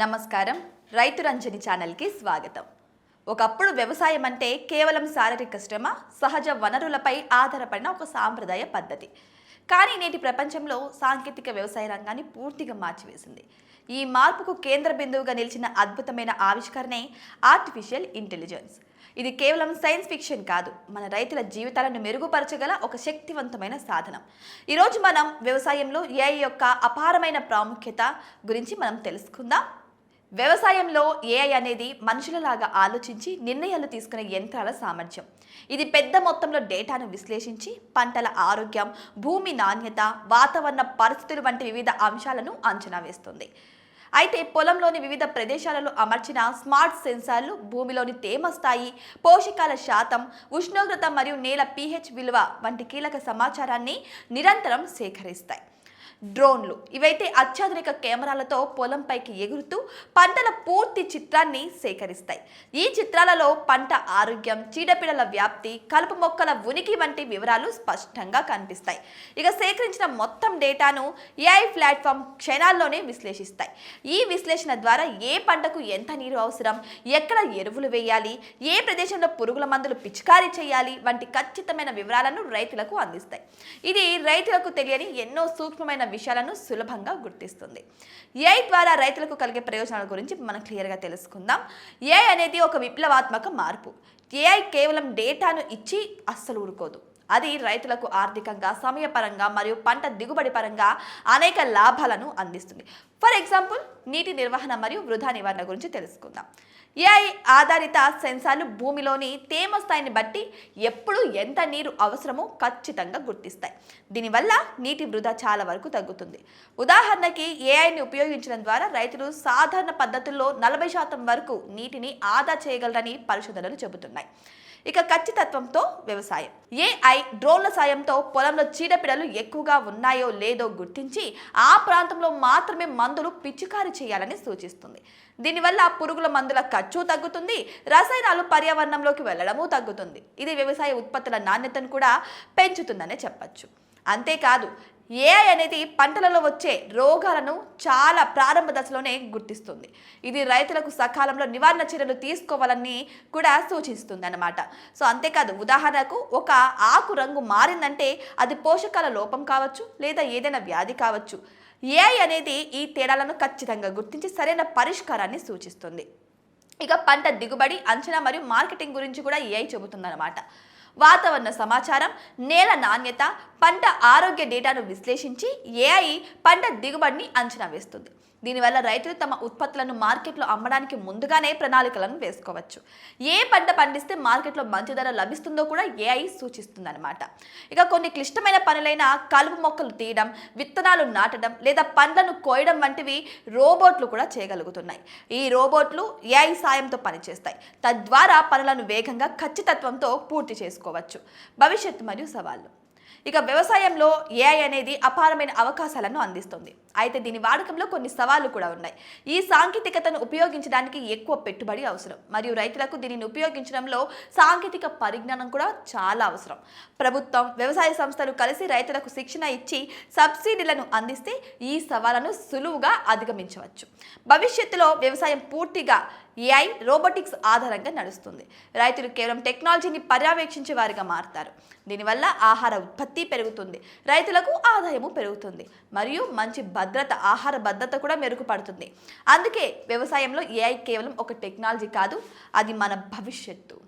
నమస్కారం. రైతు రంజని ఛానల్కి స్వాగతం. ఒకప్పుడు వ్యవసాయం అంటే కేవలం శారీరక శ్రమ సహజ వనరులపై ఆధారపడిన ఒక సాంప్రదాయ పద్ధతి. కానీ నేటి ప్రపంచంలో సాంకేతిక వ్యవసాయ రంగాన్ని పూర్తిగా మార్చివేసింది. ఈ మార్పుకు కేంద్ర బిందువుగా నిలిచిన అద్భుతమైన ఆవిష్కరణే ఆర్టిఫిషియల్ ఇంటెలిజెన్స్ ఇది కేవలం సైన్స్ ఫిక్షన్ కాదు మన రైతుల జీవితాలను మెరుగుపరచగల ఒక శక్తివంతమైన సాధనం. ఈరోజు మనం వ్యవసాయంలో ఏఐ యొక్క అపారమైన ప్రాముఖ్యత గురించి మనం తెలుసుకుందాం. వ్యవసాయంలో ఏఐ అనేది మనుషులలాగా ఆలోచించి నిర్ణయాలు తీసుకునే యంత్రాల సామర్థ్యం. ఇది పెద్ద మొత్తంలో డేటాను విశ్లేషించి పంటల ఆరోగ్యం భూమి నాణ్యత వాతావరణ పరిస్థితులు వంటి వివిధ అంశాలను అంచనా వేస్తుంది. అయితే పొలంలోని వివిధ ప్రదేశాలలో అమర్చిన స్మార్ట్ సెన్సార్లు భూమిలోని తేమ స్థాయి పోషకాల శాతం ఉష్ణోగ్రత మరియు నేల పీహెచ్ విలువ వంటి కీలక సమాచారాన్ని నిరంతరం సేకరిస్తాయి. డ్రోన్లు. ఇవైతే అత్యాధునిక కెమెరాలతో పొలంపైకి ఎగురుతూ పంటల పూర్తి చిత్రాన్ని సేకరిస్తాయి. ఈ చిత్రాలలో పంట ఆరోగ్యం చీడపీడల వ్యాప్తి కలుపు మొక్కల ఉనికి వంటి వివరాలు స్పష్టంగా కనిపిస్తాయి. ఇక సేకరించిన మొత్తం డేటాను ఏఐ ప్లాట్ఫామ్ క్షణాల్లోనే విశ్లేషిస్తాయి. ఈ విశ్లేషణ ద్వారా ఏ పంటకు ఎంత నీరు అవసరం ఎక్కడ ఎరువులు వేయాలి ఏ ప్రదేశంలో పురుగుల మందులు పిచికారీ చేయాలి వంటి ఖచ్చితమైన వివరాలను రైతులకు అందిస్తాయి. ఇది రైతులకు తెలియని ఎన్నో సూక్ష్మమైన విషయాలను సులభంగా గుర్తిస్తుంది. ఏఐ ద్వారా రైతులకు కలిగే ప్రయోజనాల గురించి మనం క్లియర్గా తెలుసుకుందాం. ఏఐ అనేది ఒక విప్లవాత్మక మార్పు. ఏఐ కేవలం డేటాను ఇచ్చి అస్సలు ఊరుకోదు. అది రైతులకు ఆర్థికంగా సమయపరంగా మరియు పంట దిగుబడి పరంగా అనేక లాభాలను అందిస్తుంది. ఫర్ ఎగ్జాంపుల్ నీటి నిర్వహణ మరియు వృధా నివారణ గురించి తెలుసుకుందాం. ఏఐ ఆధారిత సెన్సార్లు భూమిలోని తేమ స్థాయిని బట్టి ఎప్పుడు ఎంత నీరు అవసరమో ఖచ్చితంగా గుర్తిస్తాయి. దీనివల్ల నీటి వృధా చాలా వరకు తగ్గుతుంది. ఉదాహరణకి ఏఐని ఉపయోగించడం ద్వారా రైతులు సాధారణ పద్ధతుల్లో నలభై శాతం వరకు నీటిని ఆదా చేయగలరని పరిశోధనలు చెబుతున్నాయి. ఇక ఖచ్చితత్వంతో వ్యవసాయం. ఏఐ డ్రోన్ల సాయంతో పొలంలో చీడపీడలు ఎక్కువగా ఉన్నాయో లేదో గుర్తించి ఆ ప్రాంతంలో మాత్రమే మందులు పిచికారి చేయాలని సూచిస్తుంది. దీనివల్ల పురుగుల మందుల ఖర్చు తగ్గుతుంది రసాయనాలు పర్యావరణంలోకి వెళ్ళడము తగ్గుతుంది. ఇది వ్యవసాయ ఉత్పత్తుల నాణ్యతను కూడా పెంచుతుందనే చెప్పచ్చు. అంతేకాదు ఏఐ అనేది పంటలలో వచ్చే రోగాలను చాలా ప్రారంభ దశలోనే గుర్తిస్తుంది. ఇది రైతులకు సకాలంలో నివారణ చర్యలు తీసుకోవాలని కూడా సూచిస్తుంది అన్నమాట సో అంతేకాదు ఉదాహరణకు ఒక ఆకు రంగు మారిందంటే అది పోషకాల లోపం కావచ్చు లేదా ఏదైనా వ్యాధి కావచ్చు. ఏఐ అనేది ఈ తేడాలను ఖచ్చితంగా గుర్తించి సరైన పరిష్కారాన్ని సూచిస్తుంది. ఇక పంట దిగుబడి అంచనా మరియు మార్కెటింగ్ గురించి కూడా ఏఐ చెబుతుందన్నమాట. వాతావరణ సమాచారం నేల నాణ్యత పంట ఆరోగ్య డేటాను విశ్లేషించి ఏఐ పంట దిగుబడిని అంచనా వేస్తుంది. దీనివల్ల రైతులు తమ ఉత్పత్తులను మార్కెట్లో అమ్మడానికి ముందుగానే ప్రణాళికలను వేసుకోవచ్చు. ఏ పంట పండిస్తే మార్కెట్లో మంచి ధర లభిస్తుందో కూడా ఏఐ సూచిస్తుందన్నమాట. ఇక కొన్ని క్లిష్టమైన పనులైన కలుపు మొక్కలు తీయడం విత్తనాలు నాటడం లేదా పండ్లను కోయడం వంటివి రోబోట్లు కూడా చేయగలుగుతున్నాయి. ఈ రోబోట్లు ఏఐ సాయంతో పనిచేస్తాయి. తద్వారా పనులను వేగంగా ఖచ్చితత్వంతో పూర్తి చేసుకోవచ్చు. భవిష్యత్తు మరియు సవాళ్ళు ఇక వ్యవసాయంలో ఏఐ అనేది అపారమైన అవకాశాలను అందిస్తుంది. అయితే దీని వాడకంలో కొన్ని సవాళ్ళు కూడా ఉన్నాయి. ఈ సాంకేతికతను ఉపయోగించడానికి ఎక్కువ పెట్టుబడి అవసరం. మరియు రైతులకు దీనిని ఉపయోగించడంలో సాంకేతిక పరిజ్ఞానం కూడా చాలా అవసరం. ప్రభుత్వం వ్యవసాయ సంస్థలు కలిసి రైతులకు శిక్షణ ఇచ్చి సబ్సిడీలను అందిస్తే ఈ సవాళ్ళను సులువుగా అధిగమించవచ్చు. భవిష్యత్తులో వ్యవసాయం పూర్తిగా ఏఐ రోబోటిక్స్ ఆధారంగా నడుస్తుంది. రైతులు కేవలం టెక్నాలజీని పర్యవేక్షించే వారిగా మారుతారు. దీనివల్ల ఆహార ఉత్పత్తి పెరుగుతుంది. రైతులకు ఆదాయము పెరుగుతుంది. మరియు మంచి భద్రత ఆహార భద్రత కూడా మెరుగుపడుతుంది. అందుకే వ్యవసాయంలో ఏఐ కేవలం ఒక టెక్నాలజీ కాదు అది మన భవిష్యత్తు.